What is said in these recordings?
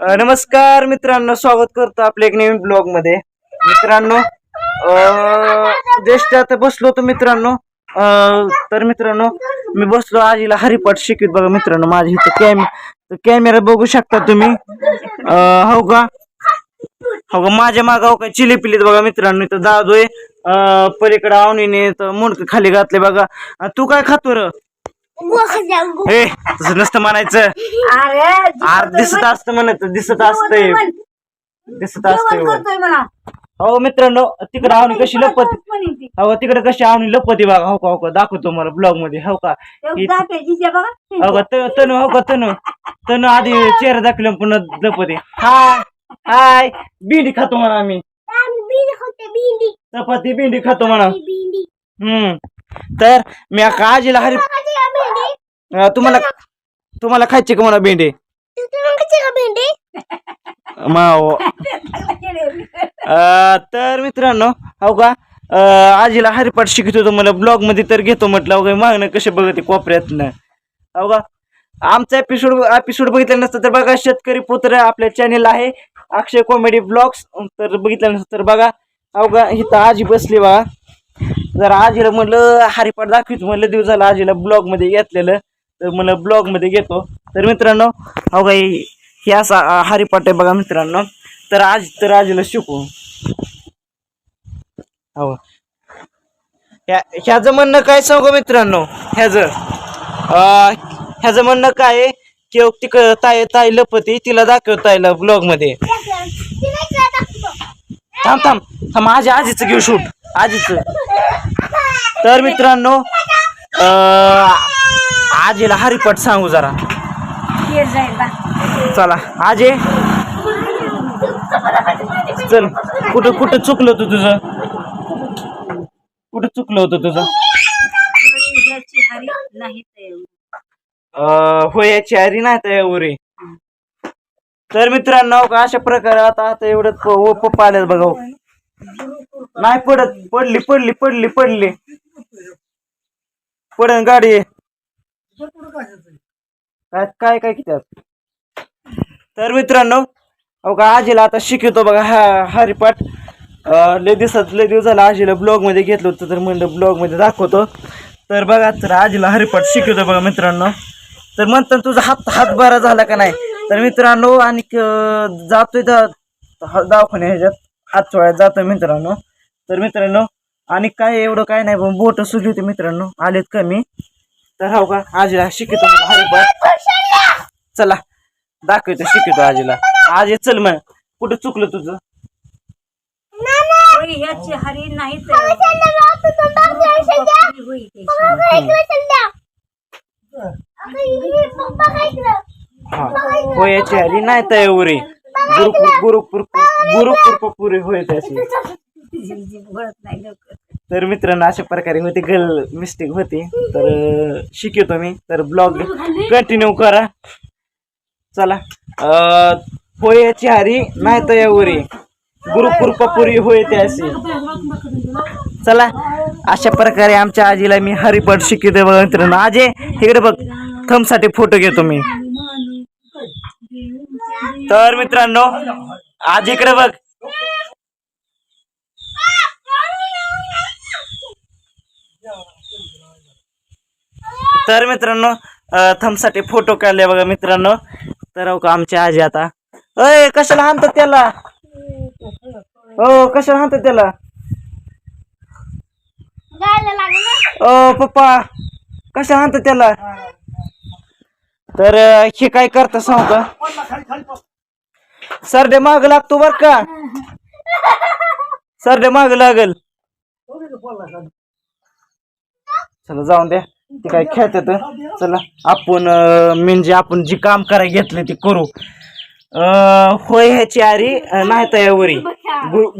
नमस्कार मित्रांनो स्वागत करतो आपल्या एक नवीन ब्लॉगमध्ये. मित्रांनो ज्येष्ठ आता बसलो होतो मित्रांनो. तर मित्रांनो मी बसलो आजीला हरिपाठ शिकवित बघा मित्रांनो माझी इथं कॅम कॅमेरा बघू शकता तुम्ही. हो का? हो का? माझ्या मागाव हो काय चिली पिलीत बघा मित्रांनो इथं दादोय पलीकडे आवनीने तर मुंडक खाली घातले बघा. तू काय खातो र? हे तसं नसतं म्हणायचं. आर दिसत असत म्हणत दिसत असतंय. दिसत असतंय वर. हो मित्रांनो तिकडे आवनी कशी लपती हो तिकडे कशी आवनी लपती बघा. हो का हो का दाखवतो मला ब्लॉगमध्ये हो का? हो का तनु हो का तनु? तनु आधी चेहरा दाखवला पुन्हा लपती हाय हाय बिंडी खातो म्हणा आम्ही. चपाती बिंडी खातो म्हणा. हम्म. तर मी आजीला हरी अं, तुम्हाला तुम्हाला खायची का म्हणा भेंडी? माव. अं, तर मित्रांनो हो का? अं, आजीला हरिपाठ शिकत होतो मला ब्लॉगमध्ये तर घेतो म्हटलं वगैरे मागणं कसे बघते कोपऱ्यातनं हो का? आमचा एपिसोड एपिसोड बघितला नसतं तर बघा शेतकरी पुत्र आपल्या चॅनेल आहे अक्षय कॉमेडी ब्लॉग्स तर बघितलं नसतं तर बघा. हो का? इथं आजी बसली बघा. जर आजीला म्हणलं हरिपाठ दाखवित. म्हणलं दिवस झाला आजीला ब्लॉगमध्ये घेतलेलं. तर मला ब्लॉगमध्ये घेतो. तर मित्रांनो हो काही हे असा अं, आहे बघा मित्रांनो. तर आज तर आजीला शिकू. हो ह्या ह्याचं म्हणणं काय सांगू मित्रांनो? ह्याचं. अं, ह्याचं म्हणणं काय आहे? की तिक ताई ताई लपती तिला दाखव ताईला ब्लॉगमध्ये थांब थांब. थांब आजी आजीचं घेऊ शूट आजीचं. तर मित्रांनो अं, आजीला हरिपाठ सांगू जरा. चला आजे. चल कुठं कुठं चुकलं होतं तुझं? कुठं चुकलं होतं तुझं? अं, होयाची हरी नाही एवढी. तर मित्रांनो का अशा प्रकारे आता आता एवढं पप्पा आलेत बघा. नाही पडत. पडली पडली पडली पडली. पडन गाडी. काय काय काय किती तर मित्रांनो अहो का आजीला आता शिकवतो बघा हा हरिपाठ लय दिवसात लय दिवस झाला आजीला ब्लॉगमध्ये घेतलं होतं तर म्हणलं ब्लॉगमध्ये दाखवतो. तर बघा तर आजीला हरिपाठ शिकवतो बघा मित्रांनो. तर म्हणतात तुझा हात हात बरा झाला का नाही? तर मित्रांनो आणि क- जातोय दा- ह- दवाखान्या ह्याच्यात हात चोळ्यात जातोय मित्रांनो. तर मित्रांनो आणि काय एवढं काय नाही पण बोट सुजली होती मित्रांनो आलेत कमी. तर हो का? आजीला मला. हरिपाठ चला दाखवतो शिकवतो आजीला. आजी चल मग. कुठं चुकलं तुझं? ह्याची हरी नाही हा. होयाची हरी नाही तर उरी गुरुपूर गुरुपूर गुरुपूर पुरी होय त्याची. तर मित्रांनो अशा प्रकारे होते गल मिस्टेक होती. तर शिकवतो मी. तर ब्लॉग कंटिन्यू करा. चला. पोयाची हारी नाही तर उरी गुरुकृपा पपुरी होय त्याशी चला. अशा प्रकारे आमच्या आजीला मी हरिपाठ शिकवते बघा मित्रांनो. आजे इकडे बघ. थमसाठी फोटो घेतो मी. तर मित्रांनो आज इकडे बघ. तर मित्रांनो थंबसाठी फोटो काढले बघा मित्रांनो. तर हो का आमची आजी आता. अय कशाला हाणतात त्याला? हो कशाला हाणतात त्याला? ओ पप्पा कशा हाणतात त्याला? तर हे काय करता सांगू का? सरडे माग लागतो बर का? सरडे माग लागल. चला जाऊन द्या. काय खेळतात चला आपण म्हणजे आपण जी काम करायला घेतले ते करू. होय ह्याची आरी नाही तयावरी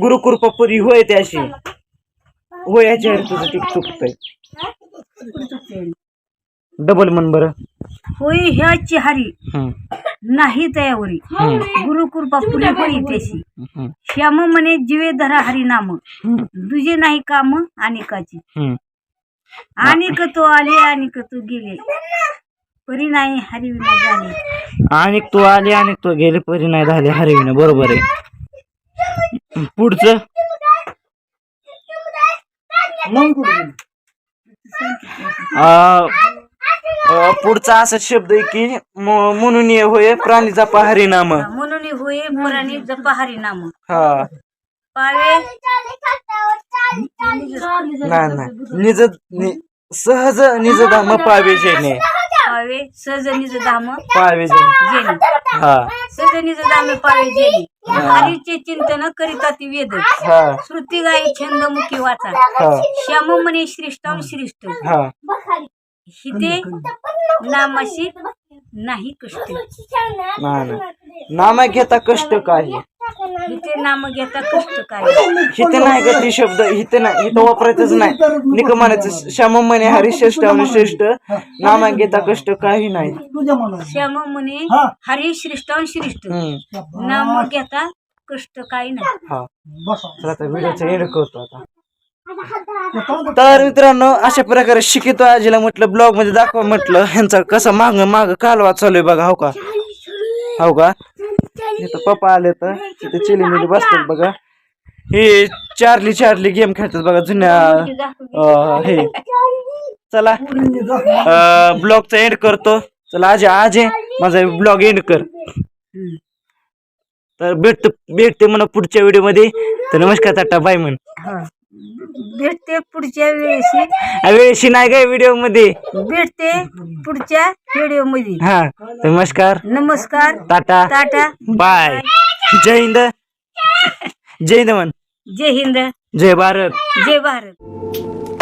गुरुकृपापुरी होय त्याशी होय ह्याची आरी तुझं ते चुकतंय. डबल मन बरं. होई ह्याची हरी नाही तयावरी गुरुकृपा पुरी होई त्याशी श्याम म्हणे जीवे धरा हरी नाम. दुजे नाही काम अनेकाची अनेक तो आले अनेक तो गेले. परी नाही हरिविना झाले आणि तू आली आणि तू गेले परी नाही झाले हरविना बरोबर आहे. पुढचं? पुढचा असा शब्द आहे की म्हणून होय प्राणी जपा हरिनाम म्हणून होय पुराणी जपा हरिनाम हा. पावे. नाही नाही. निज नि- सहज निज धाम पावे जेणे. पावे सहज निज धाम पावे जेणे. जेणे. हा. सहज निज धाम पावे जेणे. हरीचे चिंतन करिता ती वेद. हा. श्रुती गाई छंद मुखी वाचा. हा. श्याम म्हणे श्रेष्ठाम श्रेष्ठ. हा. हिते नामाशी नाही कष्ट. नाही नाही. नामा घेता कष्ट काही. हिते नाम घेता कष्ट काय? हिते नाही का ती शब्द. हिते नाही. इथं वापरायचंच नाही. निक म्हणायचं श्याम म्हणे हरी श्रेष्ठ आणि श्रेष्ठ नामा घेता कष्ट काही नाही. श्याम म्हणे हरी श्रेष्ठ हम्म. नाम घेता कष्ट काही नाही. हा. तर आता व्हिडिओचा एंड करतो आता. तर मित्रांनो अशा प्रकारे शिकितो आजीला म्हटलं ब्लॉगमध्ये दाखवा म्हटलं ह्यांचा कसा माग माग कालवा चालू आहे बघा हो का? हो का? इथं पप्पा आले तर तिथे चिली मिली बसतात बघा. हे चार्ली चार्ली गेम खेळतात बघा जुन्या हे. चला ब्लॉगचा एंड करतो. चला आज आज माझा ब्लॉग एंड कर. तर भेटतो भेटते म्हणा पुढच्या व्हिडिओमध्ये. तर नमस्कार टाटा बाय म्हण. भेटते पुढच्या वेळेशी. वेळशी नाही काय व्हिडिओमध्ये भेटते पुढच्या व्हिडिओमध्ये हा नमस्कार. नमस्कार. टाटा. टाटा. बाय. जय हिंद. जय हिंद जय हिंद. जय भारत. जय भारत.